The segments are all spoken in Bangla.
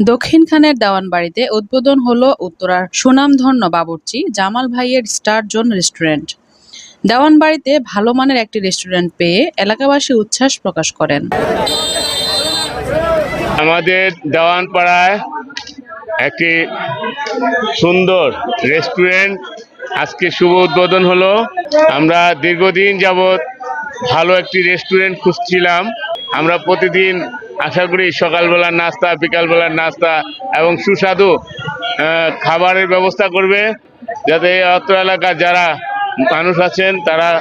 দক্ষিণখানের দেওয়ানবাড়িতে উদ্বোধন হলো উত্তরার সুনামধন্য বাবুর্চি, জামাল ভাইয়ের স্টার জোন রেস্টুরেন্ট। দেওয়ানবাড়িতে ভালো মানের একটি রেস্টুরেন্ট পেয়ে এলাকাবাসী উচ্ছ্বাস প্রকাশ করেন। আমাদের দেওয়ানপাড়ায় একটি সুন্দর রেস্টুরেন্ট আজকে শুভ উদ্বোধন হলো। আমরা দীর্ঘদিন যাবৎ ভালো একটি রেস্টুরেন্ট খুঁজছিলাম। আমরা প্রতিদিন আশা করি সকালবেলার নাস্তা, বিকালবেলার নাস্তা এবং সুস্বাদু খাবারের ব্যবস্থা করবে। যাতে অত্র এলাকার যারা মানুষ আছেন, তারা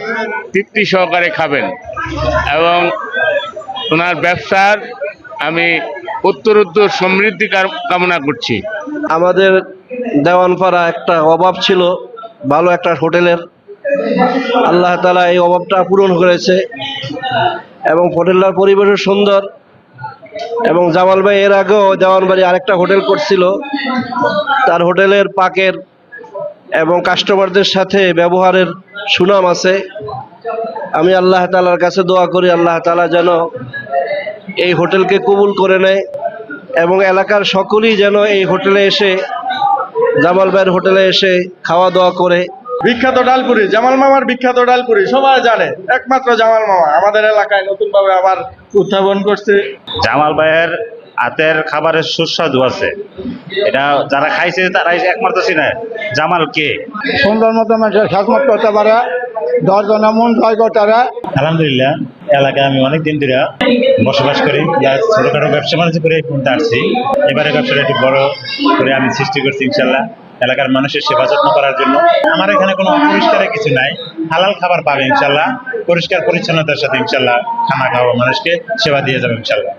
তৃপ্তি সহকারে খাবেন। এবং ওনার ব্যবসার আমি উত্তর উত্তর সমৃদ্ধি কাম- কামনা করছি। আমাদের দেওয়ানপাড়া একটা অভাব ছিল, ভালো একটা হোটেলের। আল্লাহ তালা এই অভাবটা পূরণ করেছে এবং হোটেলটার পরিবেশও সুন্দর। এবং জামাল ভাই এর আগেও দেওয়ানবাড়ি আরেকটা হোটেল করছিল। তার হোটেলের পাকের এবং কাস্টমারদের সাথে ব্যবহারের সুনাম আছে। আমি আল্লাহ তালার কাছে দোয়া করি, আল্লাহ তালা যেন এই হোটেলকে কবুল করে নেয় এবং এলাকার সকলেই যেন এই হোটেলে এসে, জামাল ভাইয়ের হোটেলে এসে খাওয়া দাওয়া করে বিখ্যাত ডালপুরি জামাল মামার বিখ্যাত ডালপুরি সবাই জানে। একমাত্র জামাল মামা। আমাদের এলাকায় নতুন ভাবে আবার উত্থাপন করছে। জামাল ভাইয়ের হাতের খাবারের সুস্বাদু আছে। এটা যারা খাইছে তারাই একমাত্র চিনে। জামাল কে? সুন্দর মতো মানুষের খেদমত করতে পারে। দশজনের মন জয় করতে পারে আলহামদুলিল্লাহ এলাকায় আমি অনেক দিন ধরে বসবাস করি। ছোটখাটো ব্যবসা বাণিজ্য করে আসছি এবারে ব্যবসাটা একটু বড় করে আমি সৃষ্টি করছি ইনশাল্লাহ। এলাকার মানুষের সেবা যত্ন করার জন্য। আমার এখানে কোনো অপরিষ্কারের কিছু নাই। হালাল খাবার পাবে ইনশাল্লাহ পরিষ্কার পরিচ্ছন্নতার সাথে ইনশাল্লাহ খানা খাওয়া মানুষকে সেবা দিয়ে যাবে ইনশাল্লাহ